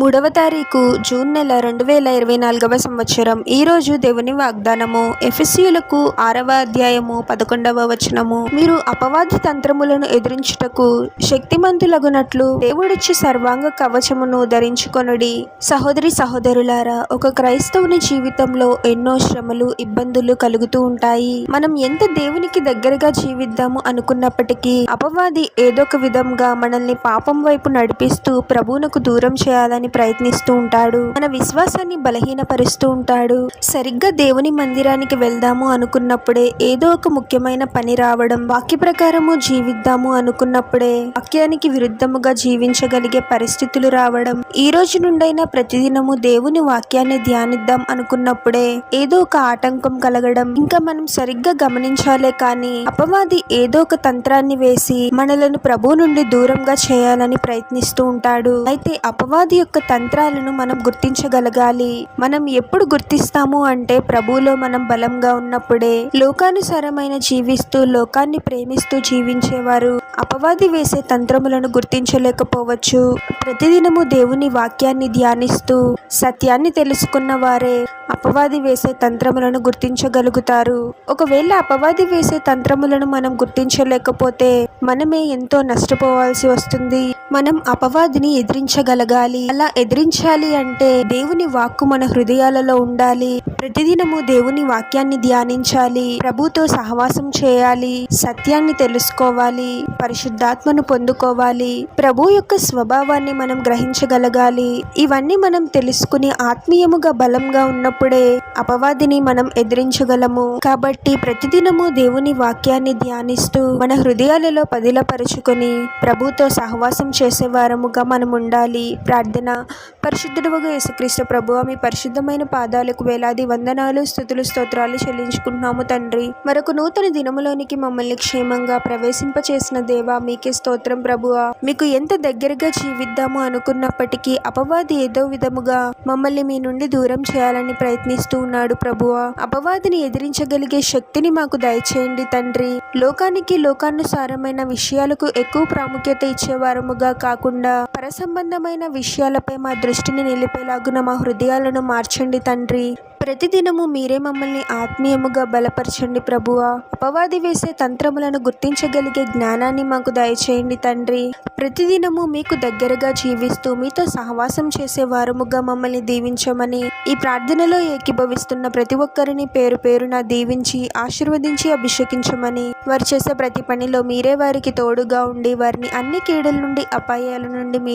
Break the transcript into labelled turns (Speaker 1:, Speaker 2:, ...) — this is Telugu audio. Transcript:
Speaker 1: మూడవ తారీఖు జూన్ నెల రెండు వేల ఇరవై నాలుగవ సంవత్సరం. ఈరోజు దేవుని వాగ్దానము. ఎఫెసియులకు ఆరవ అధ్యాయము పదకొండవ వచనము. మీరు అపవాది తంత్రములను ఎదిరించుటకు శక్తిమంతులగునట్లు దేవుడిచ్చి సర్వాంగ కవచమును ధరించుకొనుడి. సహోదరి సహోదరులారా ఒక క్రైస్తవుని జీవితంలో ఎన్నో శ్రమలు ఇబ్బందులు కలుగుతూ ఉంటాయి. మనం ఎంత దేవునికి దగ్గరగా జీవిద్దాము అనుకున్నప్పటికీ అపవాది ఏదో ఒక విధంగా మనల్ని పాపం వైపు నడిపిస్తూ ప్రభువునకు దూరం చేయాలని ప్రయత్నిస్తూ ఉంటాడు. మన విశ్వాసాన్ని బలహీనపరుస్తూ ఉంటాడు. సరిగ్గా దేవుని మందిరానికి వెళ్దాము అనుకున్నప్పుడే ఏదో ఒక ముఖ్యమైన పని రావడం వాక్య ప్రకారము జీవిద్దాము అనుకున్నప్పుడే వాక్యానికి విరుద్ధముగా జీవించగలిగే పరిస్థితులు రావడం ఈ రోజు నుండైనా ప్రతిదినము దేవుని వాక్యాన్ని ధ్యానిద్దాం అనుకున్నప్పుడే ఏదో ఒక ఆటంకం కలగడం ఇంకా మనం సరిగ్గా గమనించాలే కానీ అపవాది ఏదో ఒక తంత్రాన్ని వేసి మనలను ప్రభు నుండి దూరంగా చేయాలని ప్రయత్నిస్తూ ఉంటాడు. అయితే అపవాది యొక్క తంత్రాలను మనం గుర్తించగలగాలి. మనం ఎప్పుడు గుర్తిస్తాము అంటే ప్రభువులో మనం బలంగా ఉన్నప్పుడే లోకానుసారమైన జీవిస్తూ లోకాన్ని ప్రేమిస్తూ జీవించేవారు. అపవాది వేసే తంత్రములను గుర్తించలేకపోవచ్చు. ప్రతిదినము దేవుని వాక్యాన్ని ధ్యానిస్తూ సత్యాన్ని తెలుసుకున్న వారే అపవాది వేసే తంత్రములను గుర్తించగలుగుతారు. ఒకవేళ అపవాది వేసే తంత్రములను మనం గుర్తించలేకపోతే మనమే ఎంతో నష్టపోవాల్సి వస్తుంది. మనం అపవాదిని ఎదిరించగలగాలి. అలా ఎదిరించాలి అంటే దేవుని వాక్కు మన హృదయాలలో ఉండాలి. ప్రతిదినము దేవుని వాక్యాన్ని ధ్యానించాలి. ప్రభుతో సహవాసం చేయాలి. సత్యాన్ని తెలుసుకోవాలి. పరిశుద్ధాత్మను పొందుకోవాలి. ప్రభు యొక్క స్వభావాన్ని మనం గ్రహించగలగాలి. ఇవన్నీ మనం తెలుసుకుని ఆత్మీయముగా బలంగా ఉన్నప్పుడే అపవాదిని మనం ఎదిరించగలము. కాబట్టి ప్రతిదినము దేవుని వాక్యాన్ని ధ్యానిస్తూ మన హృదయాలలో పదిలపరుచుకొని ప్రభుతో సహవాసం చే వారముగా మనం ఉండాలి ప్రార్థన. పరిశుద్ధుడుగా యేసుక్రీస్తు ప్రభు మీ పరిశుద్ధమైన పాదాలకు వేలాది వందనాలు స్థుతులు స్తోత్రాలు చెల్లించుకుంటున్నాము తండ్రి. మరొక నూతన దినములోనికి మమ్మల్ని క్షేమంగా ప్రవేశింపచేసిన దేవా మీకే స్తోత్రం ప్రభువా. మీకు ఎంత దగ్గరగా జీవిద్దాము అనుకున్నప్పటికీ అపవాది ఏదో విధముగా మమ్మల్ని మీ నుండి దూరం చేయాలని ప్రయత్నిస్తూ ఉన్నాడు ప్రభువా. అపవాదిని ఎదిరించగలిగే శక్తిని మాకు దయచేయండి తండ్రి. లోకానికి లోకానుసారమైన విషయాలకు ఎక్కువ ప్రాముఖ్యత ఇచ్చేవారముగా కాకుండా పరసంబంధమైన విషయాలపై మా దృష్టిని నిలిపేలాగున మా హృదయాలను మార్చండి తండ్రి. ప్రతిదినము మీరే మమ్మల్ని ఆత్మీయముగా బలపరచండి ప్రభువా. అపవాది వేసే తంత్రములను గుర్తించగలిగే జ్ఞానాన్ని మాకు దయచేయండి తండ్రి. ప్రతిదినము మీకు దగ్గరగా జీవిస్తూ మీతో సహవాసం చేసే వారముగా మమ్మల్ని దీవించమని ఈ ప్రార్థనలో ఏకీభవిస్తున్న ప్రతి ఒక్కరిని పేరు పేరున దీవించి ఆశీర్వదించి అభిషేకించమని వారు చేసే ప్రతి పనిలో మీరే వారికి తోడుగా ఉండి వారిని అన్ని కీడల నుండి అపాయాల నుండి